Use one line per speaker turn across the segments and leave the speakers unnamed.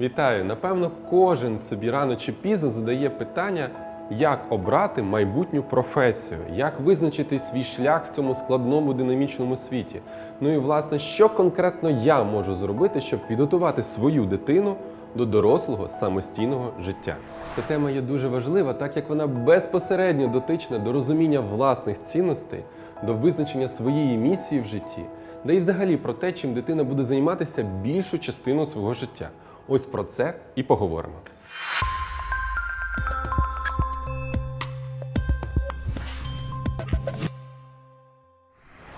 Вітаю! Напевно, кожен собі рано чи пізно задає питання, як обрати майбутню професію, як визначити свій шлях в цьому складному динамічному світі. Ну і власне, що конкретно я можу зробити, щоб підготувати свою дитину до дорослого самостійного життя. Ця тема є дуже важлива, так як вона безпосередньо дотична до розуміння власних цінностей, до визначення своєї місії в житті, да і взагалі про те, чим дитина буде займатися більшу частину свого життя. Ось про це і поговоримо.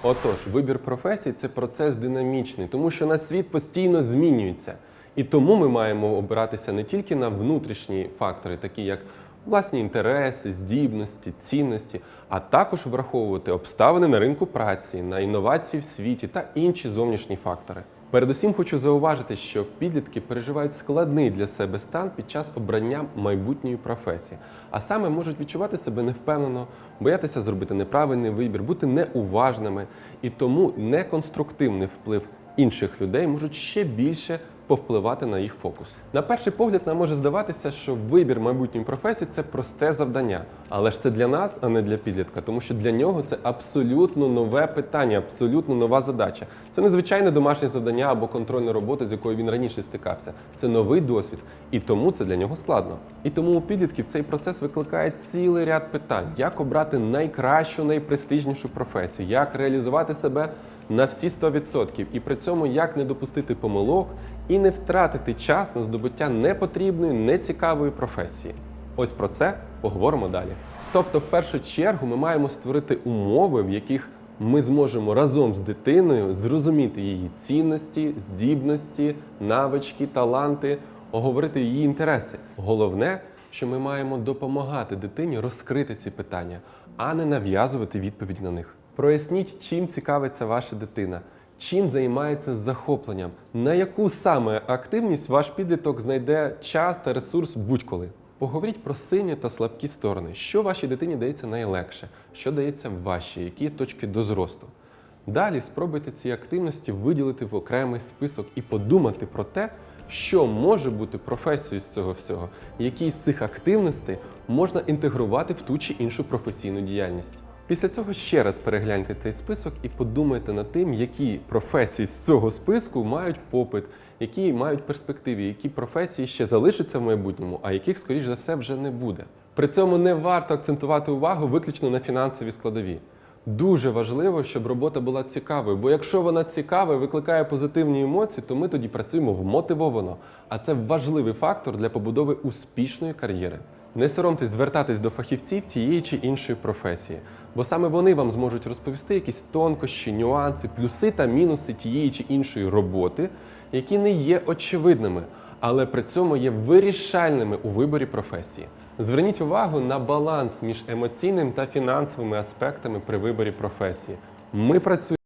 Отож, вибір професії це процес динамічний, тому що наш світ постійно змінюється. І тому ми маємо обиратися не тільки на внутрішні фактори, такі як власні інтереси, здібності, цінності, а також враховувати обставини на ринку праці, на інновації в світі та інші зовнішні фактори. Передусім хочу зауважити, що підлітки переживають складний для себе стан під час обрання майбутньої професії, а саме можуть відчувати себе невпевнено, боятися зробити неправильний вибір, бути неуважними, і тому неконструктивний вплив інших людей можуть ще більше повпливати на їх фокус. На перший погляд нам може здаватися, що вибір майбутньої професії це просте завдання, але ж це для нас, а не для підлітка, тому що для нього це абсолютно нове питання, абсолютно нова задача. Це незвичайне домашнє завдання або контрольна робота, з якою він раніше стикався. Це новий досвід, і тому це для нього складно. І тому у підлітків цей процес викликає цілий ряд питань: як обрати найкращу, найпрестижнішу професію, як реалізувати себе на всі 100%, і при цьому як не допустити помилок і не втратити час на здобуття непотрібної, нецікавої професії. Ось про це поговоримо далі. Тобто, в першу чергу, ми маємо створити умови, в яких ми зможемо разом з дитиною зрозуміти її цінності, здібності, навички, таланти, оговорити її інтереси. Головне, що ми маємо допомагати дитині розкрити ці питання, а не нав'язувати відповіді на них. Проясніть, чим цікавиться ваша дитина, чим займається з захопленням, на яку саме активність ваш підліток знайде час та ресурс будь-коли. Поговоріть про сильні та слабкі сторони, що вашій дитині дається найлегше, що дається вашій, які точки до зросту. Далі спробуйте ці активності виділити в окремий список і подумати про те, що може бути професією з цього всього, які з цих активностей можна інтегрувати в ту чи іншу професійну діяльність. Після цього ще раз перегляньте цей список і подумайте над тим, які професії з цього списку мають попит, які мають перспективи, які професії ще залишаться в майбутньому, а яких, скоріш за все, вже не буде. При цьому не варто акцентувати увагу виключно на фінансові складові. Дуже важливо, щоб робота була цікавою, бо якщо вона цікава і викликає позитивні емоції, то ми тоді працюємо вмотивовано. А це важливий фактор для побудови успішної кар'єри. Не соромтесь звертатись до фахівців тієї чи іншої професії, бо саме вони вам зможуть розповісти якісь тонкощі, нюанси, плюси та мінуси тієї чи іншої роботи, які не є очевидними, але при цьому є вирішальними у виборі професії. Зверніть увагу на баланс між емоційним та фінансовими аспектами при виборі професії. Ми працюємо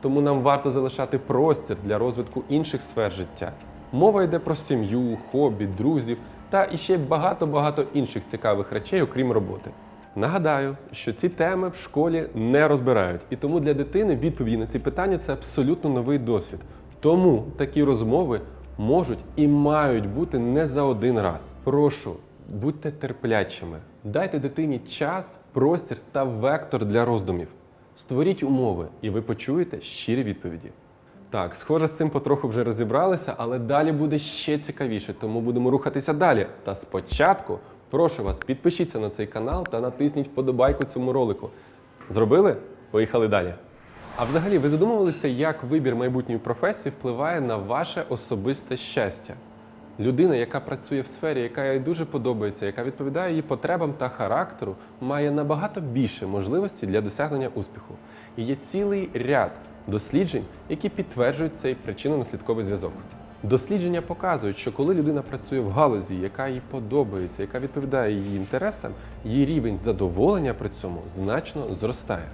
тому нам варто залишати простір для розвитку інших сфер життя. Мова йде про сім'ю, хобі, друзів та іще багато-багато інших цікавих речей, окрім роботи. Нагадаю, що ці теми в школі не розбирають, і тому для дитини відповіді на ці питання це абсолютно новий досвід. Тому такі розмови можуть і мають бути не за один раз. Прошу, будьте терплячими, дайте дитині час, простір та вектор для роздумів. Створіть умови, і ви почуєте щирі відповіді. Так, схоже, з цим потроху вже розібралися, але далі буде ще цікавіше, тому будемо рухатися далі. Та спочатку прошу вас, підпишіться на цей канал та натисніть вподобайку цьому ролику. Зробили? Поїхали далі. А взагалі, ви задумувалися, як вибір майбутньої професії впливає на ваше особисте щастя? Людина, яка працює в сфері, яка їй дуже подобається, яка відповідає її потребам та характеру, має набагато більше можливостей для досягнення успіху. І є цілий ряд досліджень, які підтверджують цей причинно-наслідковий зв'язок. Дослідження показують, що коли людина працює в галузі, яка їй подобається, яка відповідає її інтересам, її рівень задоволення при цьому значно зростає.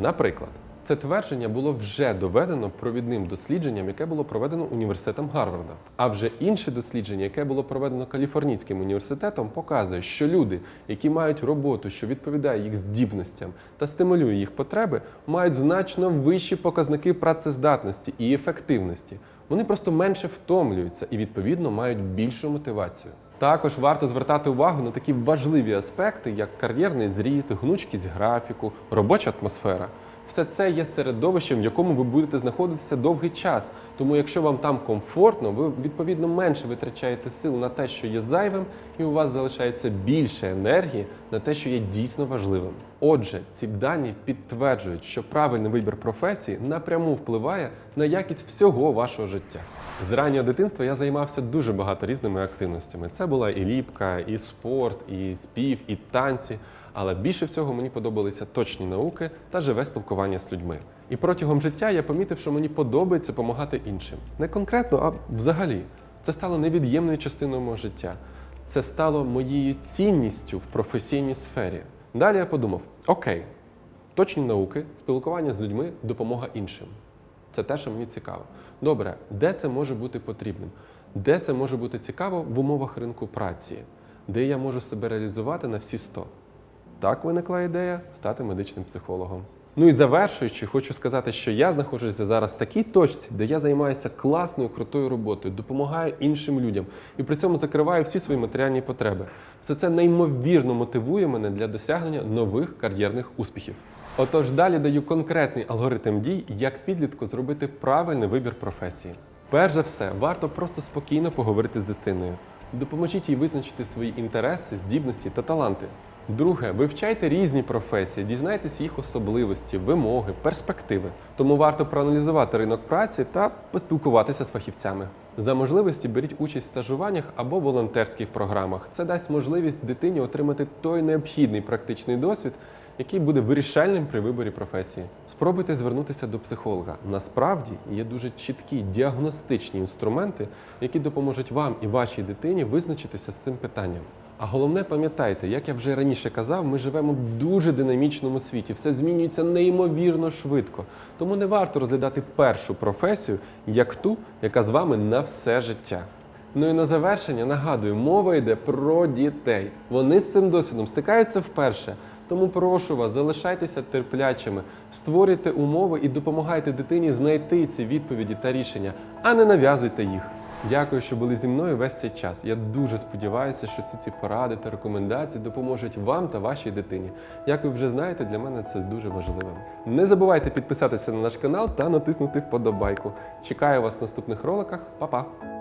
Наприклад, Це твердження було вже доведено провідним дослідженням, яке було проведено університетом Гарварда. А вже інше дослідження, яке було проведено Каліфорнійським університетом, показує, що люди, які мають роботу, що відповідає їх здібностям та стимулює їх потреби, мають значно вищі показники працездатності і ефективності. Вони просто менше втомлюються і відповідно мають більшу мотивацію. Також варто звертати увагу на такі важливі аспекти, як кар'єрний зріст, гнучкість графіку, робоча атмосфера. Все це є середовищем, в якому ви будете знаходитися довгий час. Тому, якщо вам там комфортно, ви відповідно менше витрачаєте сил на те, що є зайвим, і у вас залишається більше енергії на те, що є дійсно важливим. Отже, ці дані підтверджують, що правильний вибір професії напряму впливає на якість всього вашого життя. З раннього дитинства я займався дуже багато різними активностями. Це була і ліпка, і спорт, і спів, і танці. Але більше всього мені подобалися точні науки та живе спілкування з людьми. І протягом життя я помітив, що мені подобається допомагати іншим. Не конкретно, а взагалі. Це стало невід'ємною частиною мого життя. Це стало моєю цінністю в професійній сфері. Далі я подумав: окей, точні науки, спілкування з людьми, допомога іншим. Це те, що мені цікаво. Добре, де це може бути потрібним? Де це може бути цікаво в умовах ринку праці, де я можу себе реалізувати на всі 100? Так виникла ідея стати медичним психологом. Ну і завершуючи, хочу сказати, що я знаходжуся зараз в такій точці, де я займаюся класною, крутою роботою, допомагаю іншим людям і при цьому закриваю всі свої матеріальні потреби. Все це неймовірно мотивує мене для досягнення нових кар'єрних успіхів. Отож, далі даю конкретний алгоритм дій, як підлітку зробити правильний вибір професії. Перш за все, варто просто спокійно поговорити з дитиною. Допоможіть їй визначити свої інтереси, здібності та таланти. Друге, вивчайте різні професії, дізнайтесь їх особливості, вимоги, перспективи. Тому варто проаналізувати ринок праці та поспілкуватися з фахівцями. За можливості беріть участь в стажуваннях або волонтерських програмах. Це дасть можливість дитині отримати той необхідний практичний досвід, який буде вирішальним при виборі професії. Спробуйте звернутися до психолога. Насправді є дуже чіткі діагностичні інструменти, які допоможуть вам і вашій дитині визначитися з цим питанням. А головне, пам'ятайте, як я вже раніше казав, ми живемо в дуже динамічному світі, все змінюється неймовірно швидко. Тому не варто розглядати першу професію як ту, яка з вами на все життя. Ну і на завершення нагадую, мова йде про дітей. Вони з цим досвідом стикаються вперше. Тому прошу вас, залишайтеся терплячими, створюйте умови і допомагайте дитині знайти ці відповіді та рішення, а не нав'язуйте їх. Дякую, що були зі мною весь цей час. Я дуже сподіваюся, що всі ці поради та рекомендації допоможуть вам та вашій дитині. Як ви вже знаєте, для мене це дуже важливо. Не забувайте підписатися на наш канал та натиснути вподобайку. Чекаю вас в наступних роликах. Па-па!